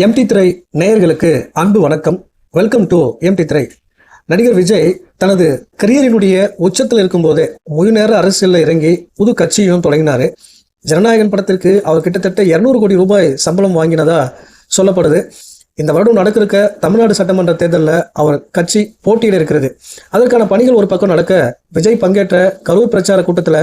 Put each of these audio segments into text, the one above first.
Empty திரை நேயர்களுக்கு அன்பு வணக்கம். வெல்கம் டு எம்டி திரை நடிகர் விஜய் தனது கரியரினுடைய உச்சத்தில் இருக்கும்போதே முழு நேர அரசியலில் இறங்கி புது கட்சியும் தொடங்கினார். ஜனநாயகன் படத்திற்கு அவர் கிட்டத்தட்ட இரநூறு கோடி ரூபாய் சம்பளம் வாங்கினதா சொல்லப்படுது. இந்த வருடம் நடக்கிருக்க தமிழ்நாடு சட்டமன்ற தேர்தலில் அவர் கட்சி போட்டியிட இருக்கிறது. அதற்கான பணிகள் ஒரு பக்கம் நடக்க விஜய் பங்கேற்ற கரூர் பிரச்சார கூட்டத்தில்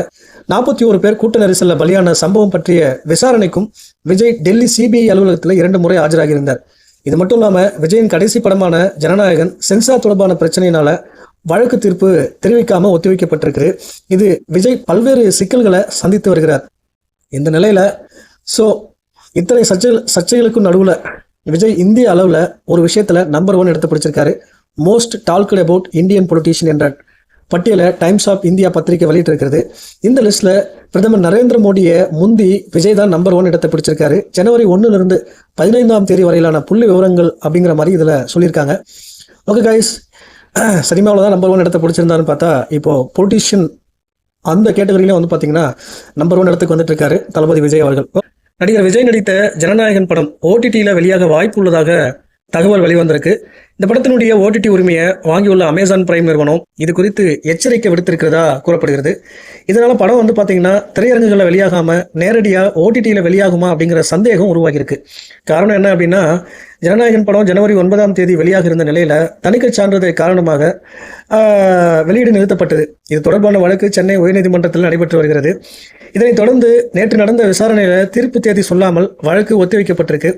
நாற்பத்தி ஒரு பேர் கூட்ட நெரிசலில் பலியான சம்பவம் பற்றிய விசாரணைக்கும் விஜய் டெல்லி சிபிஐ அலுவலகத்தில் இரண்டு முறை ஆஜராகியிருந்தார். இது மட்டும் இல்லாமல் விஜயின் கடைசி படமான ஜனநாயகன் சென்சார் தொடர்பான பிரச்சனையினால வழக்கு தீர்ப்பு தெரிவிக்காம ஒத்திவைக்கப்பட்டிருக்கு இது விஜய் பல்வேறு சிக்கல்களை சந்தித்து வருகிறார். இந்த நிலையில ஸோ இத்தனை சர்ச்சை சர்ச்சைகளுக்கும் நடுவில் விஜய் இந்திய அளவில் ஒரு விஷயத்தில் நம்பர் ஒன் எடுத்து பிடிச்சிருக்காரு. Most talked about Indian politician என்ற பட்டியலை டைம்ஸ் ஆஃப் இந்தியா பத்திரிகை வெளியிட்டிருக்கிறது. இந்த லிஸ்ட்டில் பிரதமர் நரேந்திர மோடியை முந்தி விஜய் தான் நம்பர் ஒன் இடத்தை பிடிச்சிருக்காரு. ஜனவரி ஒன்றுலேருந்து பதினைந்தாம் தேதி வரையிலான புள்ளி விவரங்கள் அப்படிங்கிற மாதிரி இதில் சொல்லியிருக்காங்க. ஓகே கைஸ் சினிமாவில் தான் நம்பர் ஒன் இடத்தை பிடிச்சிருந்தான்னு பார்த்தா இப்போது பொலிட்டீஷியன் அந்த கேட்டகரியிலே வந்து பார்த்தீங்கன்னா நம்பர் ஒன் இடத்துக்கு வந்துட்டு இருக்காரு தளபதி விஜய் அவர்கள். நடிகர் விஜய் நடித்த ஜனநாயகன் படம் ஓடிடியில் வெளியாக வாய்ப்பு உள்ளதாக தகவல் வெளிவந்திருக்கு. இந்த படத்தினுடைய ஓடிடி உரிமையை வாங்கியுள்ள அமேசான் பிரைம் நிறுவனம் இது குறித்து எச்சரிக்கை விடுத்திருக்கிறதா கூறப்படுகிறது. இதனால படம் வந்து பார்த்தீங்கன்னா திரையரங்குகளில் வெளியாகாம நேரடியாக ஓடிடியில் வெளியாகுமா அப்படிங்கிற சந்தேகம் உருவாகியிருக்கு. காரணம் என்ன அப்படின்னா ஜனநாயகன் படம் ஜனவரி ஒன்பதாம் தேதி வெளியாக இருந்த நிலையில தணிக்கை சான்றிதழ் காரணமாக வெளியீடு நிறுத்தப்பட்டது. இது தொடர்பான வழக்கு சென்னை உயர்நீதிமன்றத்தில் நடைபெற்று வருகிறது. இதனைத் தொடர்ந்து நேற்று நடந்த விசாரணையில் தீர்ப்பு தேதி சொல்லாமல் வழக்கு ஒத்திவைக்கப்பட்டிருக்கு.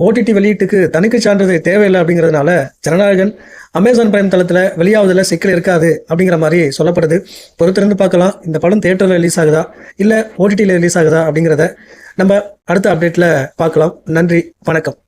ஓடிடி வெளியீட்டுக்கு தணிக்கை சான்றிதழ் தேவையில்லை அப்படிங்கிறதுனால ஜனநாயகன் அமேசான் பிரைம் தளத்தில் வெளியாவதில் சிக்கல் இருக்காது அப்படிங்கிற மாதிரி சொல்லப்படுது. பொறுத்திருந்து பார்க்கலாம். இந்த படம் தேட்டரில் ரிலீஸ் ஆகுதா? இல்லை ஓடிடியில் ரிலீஸ் ஆகுதா அப்படிங்கிறத நம்ம அடுத்த அப்டேட்டில் பார்க்கலாம். நன்றி. வணக்கம்.